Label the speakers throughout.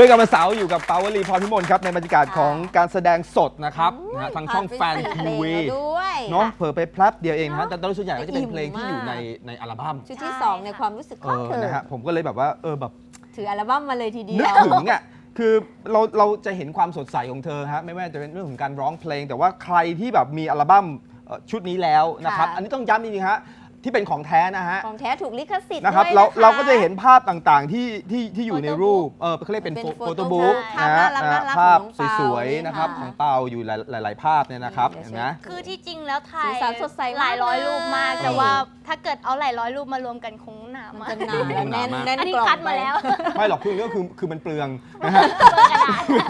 Speaker 1: คุยกับวันเสาร์อยู่กับปาวลีพรพิมลครับ ในบรรยากาศของการแสดงสดนะครับนะฮะทางช่องแฟนทีวี
Speaker 2: ด้วย
Speaker 1: เนาะเผลอไปแป๊บเดียวเองนะฮะแต่โดยส่วนใหญ่ก็จะเป็น
Speaker 2: อิ่ม
Speaker 1: เพลงที่อยู่
Speaker 2: มาก
Speaker 1: ในในอัลบั้ม
Speaker 2: ชุดที่
Speaker 3: ใช่
Speaker 2: สองใน
Speaker 3: ค่ะ
Speaker 2: ความรู้สึก
Speaker 1: เอ
Speaker 2: ของ
Speaker 1: อ
Speaker 2: เธอ
Speaker 1: นะฮะผมก็เลยแบบว่าเออแบบ
Speaker 2: ถืออัลบั้มมาเลยทีเดี
Speaker 1: นึ
Speaker 2: ย
Speaker 1: ก
Speaker 2: ว
Speaker 1: ถึงอะคือเราเราจะเห็นความสดใสของเธอฮะไม่ว่าจะเป็นเรื่องของการร้องเพลง แต่ว่าใครที่แบบมีอัลบั้มเอ่อชุดนี้แล้วนะครับ
Speaker 2: ค่ะ
Speaker 1: อันนี้ต้องย้ำจริงๆฮะ ที่เป็นของแท้นะฮะ
Speaker 2: ของแท้ถูกลิขสิทธิ์
Speaker 1: นะครับ
Speaker 2: ด้วย
Speaker 1: เรา
Speaker 2: ค
Speaker 1: เราก็จะเห็นภาพต่างๆที่ที่ที่อยู่ใน
Speaker 3: Photo
Speaker 1: รูป
Speaker 3: book
Speaker 1: เออเขาเรียกเป็น
Speaker 2: เป็น
Speaker 1: โฟ
Speaker 2: photo
Speaker 1: โต้บุ๊ก
Speaker 2: book ภาพ
Speaker 1: นะ
Speaker 2: น่ารัก
Speaker 1: นะ
Speaker 2: น่ารัก
Speaker 1: ภาพ
Speaker 2: ของน้อง
Speaker 1: ส
Speaker 2: เปา
Speaker 1: วยๆนะครับ
Speaker 2: ค่ะ
Speaker 1: ของเปาอยู่หลายหลายๆภาพเนี่ยนะครับ
Speaker 2: เดี๋ยว
Speaker 1: เห็นไหม
Speaker 3: คือที่จริงแล้วถ่า
Speaker 2: สี
Speaker 3: ย
Speaker 2: สันสดใส
Speaker 3: หลายร้อยรูปมาก
Speaker 1: เออ
Speaker 3: แต่ว่าถ้าเกิดเอาหลายร้อยรูปมารวมกันคงหนา
Speaker 2: มัน
Speaker 3: มาก
Speaker 2: จะหนาและแน่น
Speaker 1: หนามาก
Speaker 2: แน่น
Speaker 3: อันนี้
Speaker 2: กล่อง
Speaker 3: คัด
Speaker 2: ไป
Speaker 3: มาแล้ว
Speaker 1: ไม่หรอกคือเรื่องคือคือมันเปลืองนะฮะ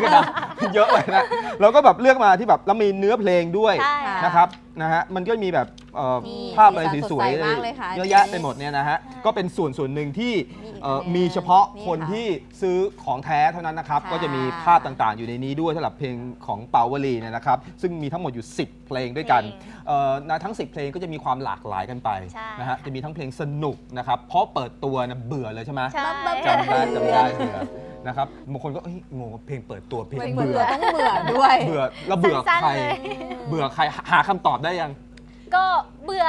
Speaker 1: กระดาษ เยอะเลยนะเราก็แบบเลือกมาที่แบบแล้วมีเนื้อเพลงด้วย
Speaker 3: ใช่
Speaker 2: ค่ะ
Speaker 1: นะครับนะฮะมันก็มีแบบเอ่อ
Speaker 3: นี่
Speaker 1: ภาพอะไร
Speaker 2: สีสัน
Speaker 1: สวย
Speaker 2: สดใสมากเลยค่ะ
Speaker 1: เยอะแยะไปหมดเนี่ยนะฮะก็เป็นส่วนส่วนหนึ่งที่
Speaker 2: มีอีก
Speaker 1: เอ่อ
Speaker 2: คะแนน
Speaker 1: มีเฉพาะ
Speaker 2: นี่
Speaker 1: คน
Speaker 2: ค่ะ
Speaker 1: ที่ซื้อของแท้เท่านั้นนะครับ
Speaker 2: ค่ะ
Speaker 1: ก็จะมีภาพต่างๆ อยู่ในนี้ด้วยสำหรับเพลงของเปาวลีเนี่ยนะครับ ซึ่งมีทั้งหมดอยู่ 10 เพลงด้วยกัน
Speaker 3: เพลง
Speaker 1: เอ่อนะทั้ง 10 เพลงก็จะมีความหลากหลายกันไป
Speaker 3: ใช่
Speaker 1: นะฮะจะมีทั้งเพลงสนุกนะครับเพราะเปิดตัวนะเบื่อเลยใช่ไหม
Speaker 3: ใช่
Speaker 1: จำได้จำได้เบื่อ นะครับบางคนก็เอ้ยงงว่าเพลงเปิดตัวเพลง
Speaker 2: ไม่
Speaker 1: เบื่
Speaker 2: เบื่
Speaker 1: อ
Speaker 2: อต้องเบื่อด้วย
Speaker 1: เบื่อแล้วเบื่อ
Speaker 3: สั้นๆ
Speaker 1: ใคร
Speaker 3: เลย
Speaker 1: เบื่อใครหาคำตอบได้ยัง
Speaker 3: ก็เบื่อ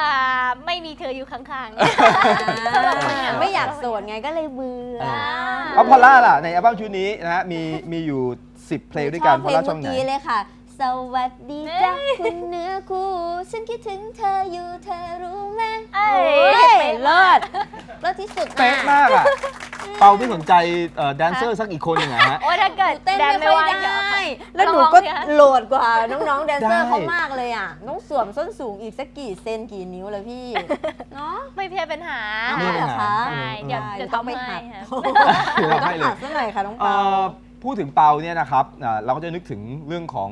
Speaker 3: ไม่มีเธออยู่ข้าง
Speaker 2: ไม่อยากโสดไงก็เลยเบื่อ
Speaker 1: เอ
Speaker 3: ๆ
Speaker 1: เอาพอลล่าล่ะในอัลบั้มชุดนี้นะฮะมีมีอยู่ 10 เพลงด้วยกัน
Speaker 2: ช
Speaker 1: พ
Speaker 2: อบ
Speaker 1: อล
Speaker 2: เพล
Speaker 1: ล่างชอ
Speaker 2: เมื่
Speaker 1: บ
Speaker 2: อ
Speaker 1: ไหน
Speaker 2: กี้เลยค่ะ สวัสดีจ้ะคุณเนื้อคู่ ฉันคิดถึงเธออยู่เธอรู้ไหม
Speaker 3: เอ้ย
Speaker 2: โอ้ย
Speaker 3: เป๊ะ
Speaker 2: เลิศเลิศที่สุด
Speaker 1: เป๊ะมากอะ เปาไม่สนใจแดนเซอร์สักอีกคนหนึ่งอะฮะ
Speaker 3: โอ้ยถ้าเกิด
Speaker 2: เต้น
Speaker 3: แดน
Speaker 2: ไม่
Speaker 3: ไม่
Speaker 2: ค่อย
Speaker 3: ว่า
Speaker 2: ได้
Speaker 3: เดี๋ยว
Speaker 2: แล้วหนู
Speaker 3: ลองๆ
Speaker 2: ก็
Speaker 3: สิคะ
Speaker 2: โหลดกว่าน้องๆแดนเซอร์
Speaker 1: ได้
Speaker 2: เขามากเลยอะ ต้องสวมส้นสูงอีกสักกี่เซนกี่นิ้วเลยพี่ เนาะ
Speaker 3: ไม่เพียปัญหา
Speaker 1: ไม่
Speaker 2: ได้
Speaker 1: มี
Speaker 2: เหร
Speaker 1: ปั
Speaker 2: อ
Speaker 1: ญหา
Speaker 2: คะ
Speaker 3: ใช่เดี๋ยว
Speaker 2: ได้
Speaker 3: เดี๋ยว
Speaker 2: ต้องไปหัด
Speaker 3: ค่ะ
Speaker 1: เดี๋ยวเรา
Speaker 2: ต้
Speaker 1: ให้
Speaker 2: อง
Speaker 1: เลย
Speaker 2: หัดซะหน่อยค่ะน้อง
Speaker 1: เอ่
Speaker 2: เปา
Speaker 1: อพูดถึงเปาเนี่ยนะครับอ่าเราก็จะนึกถึงเรื่องของ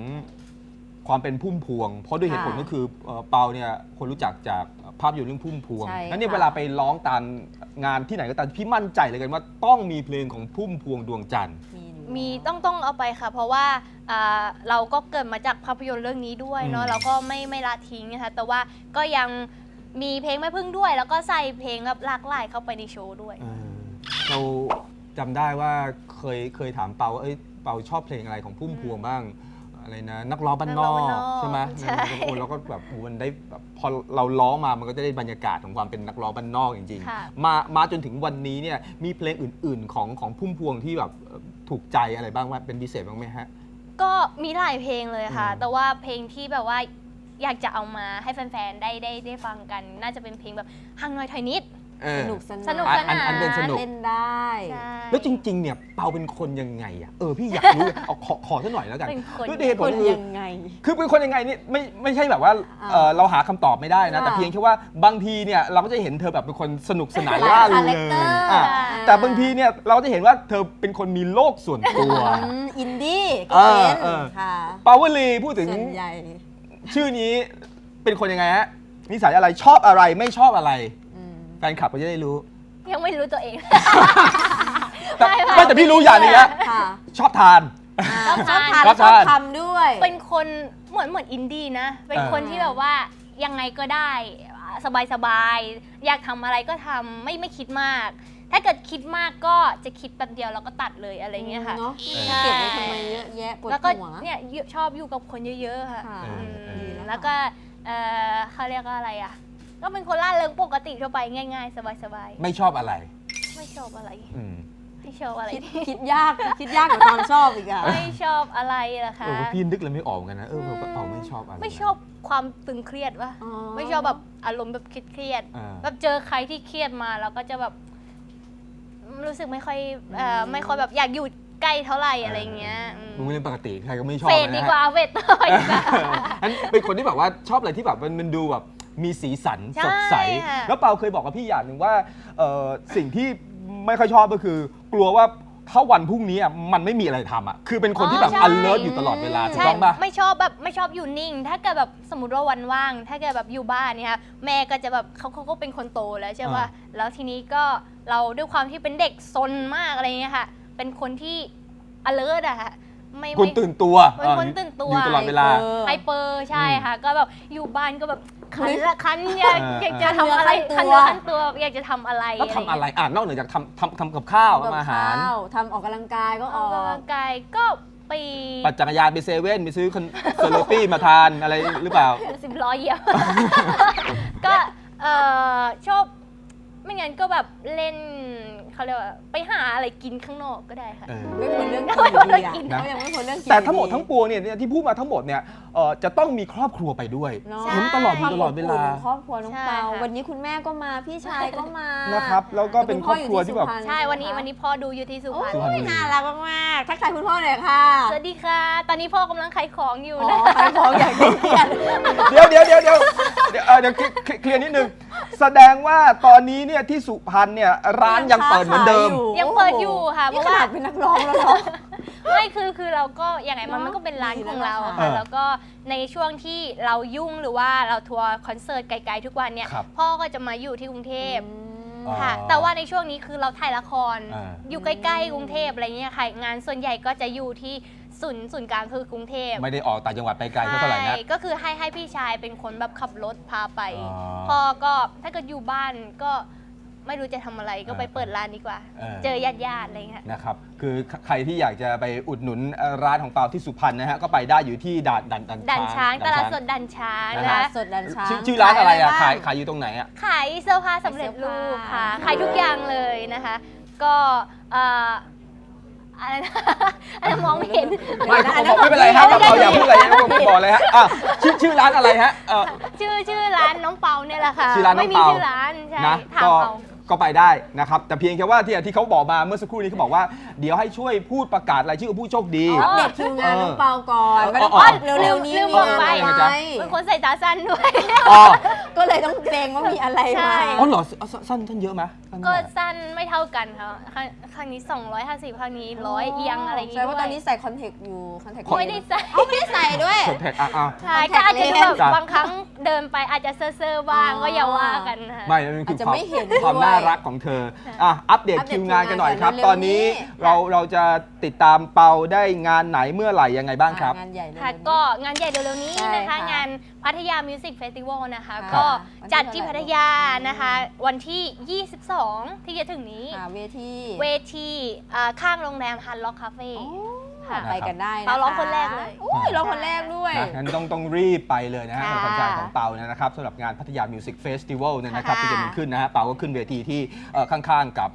Speaker 1: ความเป็นพุ่มพวง เพราะด้วยเหตุผล
Speaker 2: ค่ะ
Speaker 1: ก็คือเอ่อเปาเนี่ยคนรู้จักจาก ภาพยนตร์เรื่องพุ่มพวง
Speaker 2: ใช่
Speaker 1: นั้นเนี่ย
Speaker 2: ค่ะ
Speaker 1: เวลาไปร้องตามงานที่ไหนก็ตามพี่มั่นใจเลยกันว่าต้องมีเพลงของพุ่มพวงดวงจันทร์
Speaker 2: อยู่
Speaker 3: มีต้องต้องเอาไปค่ะ เพราะว่าอ่าเราก็เกิดมาจากภาพยนตร์เรื่องนี้ด้วยเนาะ
Speaker 1: อืม
Speaker 3: เราก็ไม่ไม่ละทิ้งนะคะแต่ว่าก็ยังมีเพลงแม่พึ่งด้วย แล้วก็ใส่เพลงแบบหลากหลายเข้าไปในโชว์ด้วย
Speaker 1: เออเราจำได้ว่าเคยเคยถามเปาว่าเอ้ยเปาชอบเพลงอะไรของพุ่มพวงบ้าง อะไรนะนักร้องบ้านนอก
Speaker 3: นักร้องบ้านนอก
Speaker 1: ใช่ไหม
Speaker 3: ใช่
Speaker 1: โอ้เราก็แบบโอ้มันได้แบบพอเราร้องมามันก็จะได้บรรยากาศของความเป็นนักร้องบ้านนอกจริง
Speaker 3: ค่ะ
Speaker 1: ๆ มามาจนถึงวันนี้เนี่ยมีเพลงอื่น ๆ ของของพุ่มพวงที่แบบเอ่อถูกใจอะไรบ้างว่าเป็นพิเศษบ้างไหมฮะ
Speaker 3: ก็มีหลายเพลงเลยค่ะ
Speaker 1: อืม
Speaker 3: แต่ว่าเพลงที่แบบว่าอยากจะเอามาให้แฟนๆ ได้ได้ได้ฟังกัน น่าจะเป็นเพลงแบบฮังนอยถอยนิด
Speaker 1: เอ
Speaker 2: ส
Speaker 1: อ
Speaker 2: นุกสนาน
Speaker 3: สนุกสนาน
Speaker 1: อันเป็นสนุก
Speaker 2: เล่นได้
Speaker 3: ใช่
Speaker 1: แล้วจริง ๆ เนี่ยเปาเป็นคนยังไงอะเออพี่อยากรู้ เอาขอขอสักหน่อยแล้วกัน
Speaker 3: เป็นคน
Speaker 1: ด้วยเหตุผ
Speaker 2: ค
Speaker 1: ล
Speaker 2: น
Speaker 1: คือ
Speaker 2: ยังไง
Speaker 1: คือเป็นคนยังไงนี่ไม่ไม่ใช่แบบว่า
Speaker 2: อ่า
Speaker 1: เอ่อเราหาคำตอบไม่ได้นะ
Speaker 2: ค่ะ
Speaker 1: แต่เพียงแค่ว่าบางทีเนี่ยเราก็จะเห็นเธอแบบเป็นคนสนุกสนาน
Speaker 2: หลาย
Speaker 1: ล่า
Speaker 2: คา
Speaker 1: เริ
Speaker 2: แรค
Speaker 1: ง
Speaker 2: เตอร์
Speaker 1: อะ
Speaker 3: อ่า
Speaker 1: แต่บางทีเนี่ยเราก็จะเห็นว่าเธอเป็นคนมีโลกส่วนตัว
Speaker 2: อืมอินดี้ก็
Speaker 1: เออ
Speaker 2: เป็น
Speaker 1: เออ
Speaker 2: ค่ะ
Speaker 1: ปาวลีพูดถึง
Speaker 2: ส่วนใหญ่
Speaker 1: ชื่อนี้เป็นคนยังไงฮะนิสัยอะไรชอบอะไรไม่ชอบอะไร
Speaker 2: อืม
Speaker 1: แฟนคลับก็จะได้รู้
Speaker 3: ยังไม่รู้ตัวเอง
Speaker 1: แต่
Speaker 3: ไม่ไม่
Speaker 1: ไม่แต่พี่รู้อย่างหนึงนะ
Speaker 2: ค่ะ
Speaker 1: ชอบทาน
Speaker 2: อ่า
Speaker 3: ชอบ
Speaker 2: ชอบ
Speaker 3: ทาน
Speaker 2: ทานแล้ว
Speaker 1: ช
Speaker 2: ช
Speaker 1: อบ
Speaker 2: อบ
Speaker 1: ทาน
Speaker 2: ทำด้วย
Speaker 3: เป็นคนเหมือนเหมือนอินดี้นะ เป็น
Speaker 1: เออ
Speaker 3: คนที่แบบว่ายังไงก็ได้สบายสบายๆอยากทำอะไรก็ทำไม่ไม่คิดมาก ถ้าเกิดคิดมากก็จะคิดแป๊บเดียวแล้วก็ตัดเลยอะไรเงี้ยค่ะ
Speaker 2: เนาะ
Speaker 3: ใช่
Speaker 2: เก็บไว้ทำไมเยอะแยะปวด
Speaker 3: แล้วก็
Speaker 2: หัว
Speaker 3: เนี่ยชอบอยู่กับคนเยอะๆค่ะ
Speaker 2: ค่ะ
Speaker 1: เออเออ
Speaker 3: อืมแล้วก็เออเขาเรียกว่าอะไรอะ ก็เป็นคนล่าเริงปกติทั่วไปง่าย ๆ สบาย
Speaker 1: ไม่ชอบอะไร
Speaker 3: ๆ ไม่ชอบอะไร
Speaker 1: อืม
Speaker 3: ไม่ชอบอะไร
Speaker 2: คิดคิดยากคิดยากกว่าตอนชอบอีกอะ
Speaker 3: ไม่ชอบอะไรล่ะ
Speaker 1: เอ
Speaker 3: คะ
Speaker 1: อพี่นึกเลยไม่ออกเหมือนกันนะเออผมก็เอาไม่ชอบอะไร
Speaker 3: ไม่ชอบความตึงเครียดวะ
Speaker 2: อ๋อ
Speaker 3: ไม่ชอบแบบอารมณ์แบบเครียดๆ
Speaker 1: อ่า
Speaker 3: แบบเจอใครที่เครียดมาเราก็จะแบบรู้สึกไม่ค่อยเอ่อไม่ค่อยแบบอยากอยู่ใกล้เท่าไหร่อะไรเงี้ยอืม
Speaker 1: มึงเรื่องปกติใครก็ไม่ชอบ
Speaker 3: เฟด
Speaker 1: นะ
Speaker 3: ดี
Speaker 1: ฮะ
Speaker 3: กว่าเฟดต่อยดีกว่า
Speaker 1: อันเป็นคนที่แบบว่าชอบอะไรที่แบบมันมันดูแบบ มีสีสัน
Speaker 3: ใช่
Speaker 1: สดใส
Speaker 3: ค่ะ
Speaker 1: แล้วเปาเคยบอกกับพี่อย่างหนึ่งว่าเอ่อสิ่งที่ไม่ค่อยชอบก็คือ กลัวว่าถ้าวันพรุ่งนี้อะมันไม่มีอะไรทำอะคือเป็นคนที่แบบ
Speaker 3: ใช่
Speaker 1: alert อยู่ตลอดเวลาถูก
Speaker 3: ใช่
Speaker 1: ต้องปะ
Speaker 3: ไม่ชอบแบบไม่ชอบอยู่นิ่ง ถ้าเกิดแบบสมมติว่าวันว่าง ถ้าเกิดแบบอยู่บ้านเนี่ยค่ะแม่ก็จะแบบเขาเขาก็เป็นคนโตแล้วใช่ป่ะแล้วทีนี้ก็เราด้วยความที่เป็นเด็กซนมากอะไรเงี้ยค่ะ เป็นคนที่ alert อะค่ะ ไม่
Speaker 1: คุณ
Speaker 3: ไม่
Speaker 1: ตื่นตัว
Speaker 3: เป็นคนตื่นตัว
Speaker 1: อยู่ตลอดเวลา
Speaker 3: ไฮเปอร์ใช่ค่ะ ก็แบบอยู่บ้านก็แบบคัน
Speaker 2: เฮ้ย
Speaker 3: ละคันอยาก
Speaker 1: เออ
Speaker 3: อยากจะทำอะไร
Speaker 2: คั
Speaker 3: คั
Speaker 2: น
Speaker 3: น
Speaker 2: เนื้
Speaker 3: เนื้
Speaker 2: อ
Speaker 3: อ
Speaker 2: คั
Speaker 3: คั
Speaker 2: น
Speaker 3: น
Speaker 2: ตั
Speaker 3: ตัววอยากจะทำอะไร
Speaker 1: แล้วทำอะไร
Speaker 3: ย่างเงี้ย
Speaker 1: อะนอกเหนือจากทำทำทำกับข้าว
Speaker 2: กับ
Speaker 1: ทำอาหาร
Speaker 2: ข้วทำออกกำลังกายก็อ
Speaker 3: อ
Speaker 2: อ
Speaker 3: อกกำลั
Speaker 2: ก
Speaker 3: งกายก็ไป
Speaker 1: ปั่นจักรยานไปเซเว่นไปซื้อคอนเซอร์ตี้มาทานอะไรหรือเปล่า
Speaker 3: สิบล้อเหยียบก็เออชอบไม่งั้นก็แบบเล่น เขาเรียกว่าไปหาอะไรกินข้างนอกก็ได้ค่ะ
Speaker 1: เออ
Speaker 2: ไม่พ้นเรื่อง
Speaker 3: ไม่พ้นเรื่องกิ
Speaker 2: กิ
Speaker 3: น
Speaker 2: นเขายังไม่พ้นเรื่องกิน
Speaker 1: แต่ทั้งหมด
Speaker 2: อ
Speaker 1: ทั้งปวงเนี่ยที่พูดมาทั้งหมดเนี่ย เอ่อจะต้องมีครอบครัวไปด้วย
Speaker 2: เนาะ
Speaker 1: เห็นตลอดอยู่ตลอดเวลา
Speaker 2: ครอบครัวน้อง
Speaker 3: ใช่
Speaker 2: เปา
Speaker 3: ค่ะ
Speaker 2: วันนี้คุณแม่ก็มาพี่ชายก็มา
Speaker 1: นะครับแล้วก็เป็นครอบครัวที่แบบ
Speaker 2: คุณพ่ออยู่สุพรรณ
Speaker 3: ใช่วันนี้
Speaker 2: ไหมคะ
Speaker 3: วันนี้พ่อดูอยู่ที่สุ
Speaker 2: โอ้
Speaker 3: พรรณ
Speaker 1: สุพรรณบุ
Speaker 2: ย
Speaker 1: รี
Speaker 2: น่ารักมากๆทักทายคุณพ่อหน่อยค่ะ
Speaker 3: สวัสดีค่ะ ตอนนี้พ่อกำลังขายของอยู่
Speaker 2: อ๋อ
Speaker 3: นะ
Speaker 2: ขายของอย่างเดียว
Speaker 1: เดี๋ยวเดี๋ยวเดี๋ยวเดี๋ยวเดี๋ยวเอ่อเดี๋ยวเคลียร์เคลียร์นิดนึงแสดงว่าตอนนี้เนี่ยที่สุพรรณเนี่ยร้านยังเปิดเหมือนเดิม
Speaker 3: ยังเปิดอยู่ค่ะเพ
Speaker 2: นี่
Speaker 3: ราะ
Speaker 2: ข
Speaker 3: ว่า
Speaker 2: นาดเป็นนักร้องแล้วเนาะ
Speaker 3: ไม่คือคือเราก็ยังไงมัน
Speaker 2: เนอะ
Speaker 3: มันก็เป็นร้าน
Speaker 2: ดี
Speaker 3: ของ
Speaker 2: แล้ว
Speaker 3: เรา
Speaker 2: นะคะ
Speaker 3: อะค่ะ
Speaker 1: เออ
Speaker 3: แล้วก็ในช่วงที่เรายุ่งหรือว่าเราทัวร์คอนเสิร์ตไกลๆทุกวันเนี่ย
Speaker 1: ครับ
Speaker 3: พ่อก็จะมาอยู่ที่กรุงเทพ
Speaker 1: อ๋อ
Speaker 3: ค่ะ แต่ว่าในช่วงนี้คือเราถ่ายละคร
Speaker 1: อ่า
Speaker 3: อยู่ใกล้ๆกรุงเทพอะไรเงี้ยค่ะงานส่วนใหญ่ก็จะอยู่ที่ศูนย์ศูนย์กลางคือกรุงเทพ
Speaker 1: ไม่ได้ออกต่างจังหวัดไปไกลเท่าไหร่นะ
Speaker 3: ใช่ก็คือให้ให้พี่ชายเป็นคนแบบขับรถพาไป
Speaker 1: อ๋อ
Speaker 3: พ่อก็ถ้าเกิดอยู่บ้านก็ ไม่รู้จะทำอะไรก็ไปเปิดร้านดีกว่า
Speaker 1: เออ
Speaker 3: เจอญาติญาติๆอะไรเงี้ย
Speaker 1: นะครับคือใครที่อยากจะไปอุดหนุนเอ่อร้านของเปาที่สุพรรณนะฮะก็ไปได้อยู่ที่ด่านด่าน
Speaker 3: ดันช้างตลาดส
Speaker 1: ด
Speaker 3: ดดันช้าง
Speaker 1: นะ
Speaker 3: นะ
Speaker 1: ฮะ
Speaker 3: คะ
Speaker 2: สดดันช้าง
Speaker 1: ชื่อชื่อร้านอะไรอะขาย
Speaker 2: บ้ง
Speaker 1: ขายอยู่ตรงไหนอะ
Speaker 3: ขายเสื้อผ้าสำเร็จรูปค่ะขายทุกอย่างเลยนะคะ ก็เอ่ออะไรนะ อะไรนะมองไม่เห็น
Speaker 1: ไม่ผมบอกไม่เป็นไรฮะเปาอย่าพูดอะไรนะผมบอกเลยฮะอะชื่อชื่อร้านอะไรฮะเออ
Speaker 3: ชื่อชื่อร้านน้องเปาเนี่ยแหละค่ะ
Speaker 1: ชื่อร้านน้อง
Speaker 3: ไม่มี
Speaker 1: เปา
Speaker 3: ชื่อร้านใช่
Speaker 1: นะ
Speaker 3: ถาม
Speaker 1: ก็
Speaker 3: เอา
Speaker 1: ก็ไปได้นะครับ แต่เพียงแค่ว่าที่ที่เขาบอกมาเมื่อสักครู่นี้เขาบอกว่าเดี๋ยวให้ช่วยพูดประกาศรายชื่อผู้โชคดี
Speaker 2: อัปเดตคิวงานน้องเปาก่อน
Speaker 1: เออ
Speaker 2: ไม่ต้อง
Speaker 1: อ๋อ
Speaker 2: ว่าเร็วๆนี้
Speaker 3: ลืม
Speaker 2: มี
Speaker 3: บอก
Speaker 2: งาน
Speaker 3: ไป
Speaker 2: อะไร
Speaker 3: เป็นคนใส่ตาสั้นด้วย
Speaker 1: อ๋อ
Speaker 2: ก็เลยต้องเกรงว่ามีอะไร
Speaker 3: ใช่
Speaker 2: มา
Speaker 1: อ๋อเหรอเอาสั้นสั้นท่านเยอะไหมสั้น
Speaker 3: ก็
Speaker 1: เท่าไหร่
Speaker 3: สั้นไม่เท่ากันค่ะครั้งครั้งนี้ 250ครั้งนี้ร้อยเอียงอะไรอย่าง
Speaker 2: แส
Speaker 3: งี้
Speaker 2: ดงว่า
Speaker 3: ด้วย
Speaker 2: ตอนนี้ใส่คอนแทคอยู่คอนแทค
Speaker 3: ไม่ได้ใส่
Speaker 2: เอาไม่ได้ใส่ด้วย
Speaker 1: คอนแทคอะอะ
Speaker 3: ใช่ก็อาจจะแบบ
Speaker 1: จ้ะ
Speaker 3: บางครั้งเดินไปอาจจะเซ่อๆบ้าง
Speaker 2: อ๋อ
Speaker 3: ก็อย่าว่ากันนะคะ
Speaker 1: ไม่มันคือ
Speaker 2: อาจจะ
Speaker 1: ความ
Speaker 2: ไม่เห็น
Speaker 1: ความ
Speaker 2: ด้วย
Speaker 1: น่ารักของเธออะอัปเดต
Speaker 2: อัปเดต
Speaker 1: คิวงานกันหน่อยครับ
Speaker 2: คิวงานก่อน
Speaker 1: ตอนนี้
Speaker 2: เร็วๆนี้
Speaker 1: เราเราจะติดตามเปาได้งานไหนเมื่อไหร่ยังไงบ้างครับ
Speaker 2: งานใหญ่เลย
Speaker 3: ค่ะก็งานใหญ่เร็วๆนี้
Speaker 2: ใช่
Speaker 3: นะคะ
Speaker 2: ค่ะ
Speaker 3: งานพัทยามิวสิกเฟสติวัลนะคะ
Speaker 2: ค่ะ
Speaker 3: ก็
Speaker 2: วันที่
Speaker 3: จัดที่
Speaker 2: เท่าไหร่
Speaker 3: พัทยานะคะ วันที่ 22 ที่จะถึงนี้
Speaker 2: อ่าเวที
Speaker 3: เวทีอ่าข้างโรงแรมฮันล็อกคาเฟ่
Speaker 2: อ๋ อ
Speaker 3: ค่ะ
Speaker 2: ไปกันได้นะคะ
Speaker 3: เปาร้องคนแรกเลย
Speaker 2: โอ้ยร้องคนแรกด้วย
Speaker 1: นะงั้นต้องต้องรีบไปเลยนะฮะ
Speaker 3: ค่ะ
Speaker 1: กับคอนเสิร์ตของเปาเนี่ยนะครับสำหรับงานพัทยามิวสิกเฟสติวัลเนี่ยนะครับ
Speaker 2: ค่ะ
Speaker 1: ที่จะมีขึ้นนะฮะเปาก็ขึ้นเวทีที่เอ่อข้างๆกับ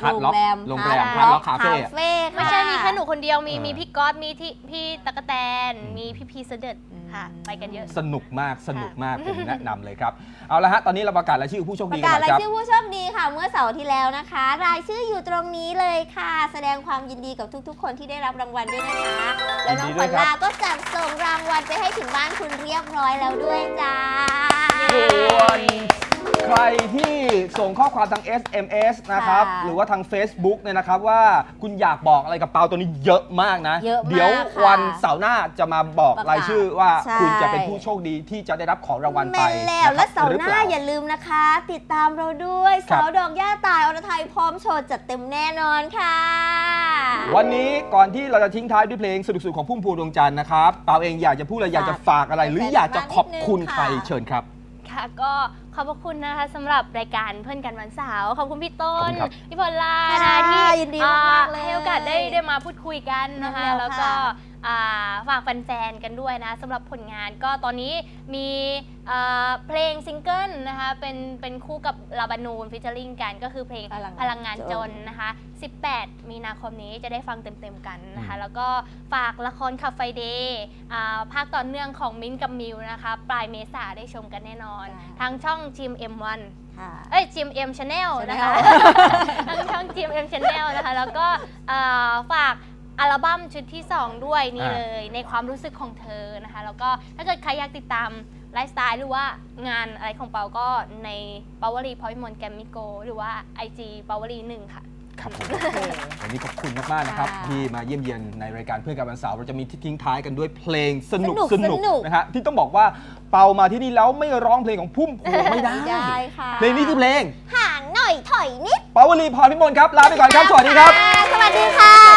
Speaker 1: ฮาร์ดล็อก
Speaker 2: โรงแรม
Speaker 1: โรงแรม
Speaker 2: Hard
Speaker 1: ฮาร์ดล็อกคาเฟ่
Speaker 2: เฟ่
Speaker 3: ไม่ใช่มีแค่หนูคนเดียวมี
Speaker 1: เออ
Speaker 3: มีพี่ก๊อตมีที่พี่ตะกะแตน
Speaker 1: อืม
Speaker 3: มีพี่พีเสด็จ ค่ะ ไปกันเยอะ
Speaker 1: สนุกมากสนุกมากผมแนะนำเลยครับ เอาละฮะตอนนี้เราประกาศรายชื่อผู้โชค
Speaker 2: ป
Speaker 1: ดี
Speaker 2: ระ
Speaker 1: กัน
Speaker 2: กาศ
Speaker 1: หน่อย
Speaker 2: ราย
Speaker 1: ครับ
Speaker 2: ชื่อผู้โชคดีค่ะ เมื่อเสาร์ที่แล้วนะคะ รายชื่ออยู่ตรงนี้เลยค่ะ แสดงความยินดีกับทุกๆ คนที่ได้รับรางวัลด้วยนะคะ แล้วน้อง
Speaker 1: ยินดี
Speaker 2: ข
Speaker 1: ด้
Speaker 2: วั
Speaker 1: วย
Speaker 2: ญ
Speaker 1: ครับ
Speaker 2: ลาก็จัดส่งรางวัลไปให้ถึงบ้านคุณเรียบร้อยแล้วด้วยจ้า
Speaker 1: ส่วน ใครที่ส่งข้อความทาง SMS นะครับ
Speaker 2: ค่ะ
Speaker 1: หรือว่าทาง Facebook เนี่ยนะครับว่าคุณอยากบอกอะไรกับเปาตัวนี้เยอะมากนะ
Speaker 2: เยอะมาก
Speaker 1: เดี๋ยว
Speaker 2: ค่ะ
Speaker 1: วันเสาร์หน้าจะมาบอก
Speaker 2: ประกาศ
Speaker 1: รายชื่อว่า
Speaker 2: ใช่
Speaker 1: คุณจะเป็นผู้โชคดีที่จะได้รับของรางวัลไป
Speaker 2: แม่นแล้ว
Speaker 1: นะค
Speaker 2: และ
Speaker 1: รับ
Speaker 2: เสาร์
Speaker 1: รือ
Speaker 2: ห
Speaker 1: เป
Speaker 2: น้า
Speaker 1: ล่
Speaker 2: อย่าลืมนะคะ ติดตามเราด้วย
Speaker 1: ครับ
Speaker 2: สาวดอกย่าตายอรไทยพร้อมโชว์จัดเต็มแน่นอนค่ะ
Speaker 1: วันนี้ก่อนที่เราจะทิ้งท้ายด้วยเพลงสนุกๆของพุ่มพวงดวงจันทร์นะครับเปาเองอยากจะพูดอะไรอยากจะฝากอะไร หรืออยากจะขอบคุณใครเชิญครับ
Speaker 3: ค่ะก็ขอบพระคุณนะคะสำหรับรายการเพื่อนกันวันเสาร์ขอบคุณพี่ต้น
Speaker 1: ขอบคุณครับ
Speaker 3: พี่พลลา
Speaker 2: ค่ะ
Speaker 3: ที่
Speaker 2: ยินดีมากๆเลย
Speaker 3: ให้โอกาสได้ได้มาพูดคุยกันนะคะ
Speaker 2: นั่นแหละ
Speaker 3: แล้วก็
Speaker 2: ค่ะ
Speaker 3: อ่า ฝากแฟนๆกันด้วยนะสำหรับผลงานก็ตอนนี้มีอ่าเพลงซิงเกิลนะคะเป็นเป็นคู่กับลาบานูนฟิชเชอริงกันก็คือเพลง
Speaker 2: พลังงาน
Speaker 3: พลังงานจนนะคะ 18 มีนาคมนี้จะได้ฟังเต็มๆกันนะคะ แล้วก็ฝากละครขับไฟเดย์ภาคต่อเนื่องของมิ้นท์กับมิวนะคะ ปลายเมษาได้ชมกันแน่นอน
Speaker 2: จ้ะ
Speaker 3: ทางช่อง GMM1
Speaker 2: ค่ะ
Speaker 3: เอ้ย GMM Channel นะคะทางช่อง GMM Channel นะคะ แล้วก็เอ่อฝาก อัลบั้มชุดที่ 2 ด้วยนี่
Speaker 1: อ่า
Speaker 3: เลยในความรู้สึกของเธอนะคะ แล้วก็ถ้าเกิดใครอยากติดตามไลฟ์สไตล์หรือว่างานอะไรของเปาก็ในปาวลีพอยมอนแกมมิโกหรือว่า IG ปาวลีหนึ่งค่ะ
Speaker 1: ครับผมวันนี้ขอบคุณมากๆนะครับ
Speaker 2: ค่ะ
Speaker 1: ที่มาเยี่ยมเยียนในรายการเพื่อนกันวันเสาร์เราจะมีทิ้งท้ายกันด้วยเพลงสนุก
Speaker 2: ส
Speaker 1: ส
Speaker 2: นุ
Speaker 1: นุ
Speaker 2: ก
Speaker 1: ก
Speaker 2: สนุก
Speaker 1: นะฮะที่ต้องบอกว่าเปามาที่นี่แล้วไม่ร้องเพลงของพุ่มพวงไม่ได้
Speaker 2: ได้ค่ะ
Speaker 1: เพลงนี้คือเพลง
Speaker 2: ห่างหน่อยถอยนิด
Speaker 1: ปาวลีพรพิมลครับลาไปก่อนครับ สวัสดีครับ
Speaker 2: สวัสดีค่ะสวัสดีค่ะ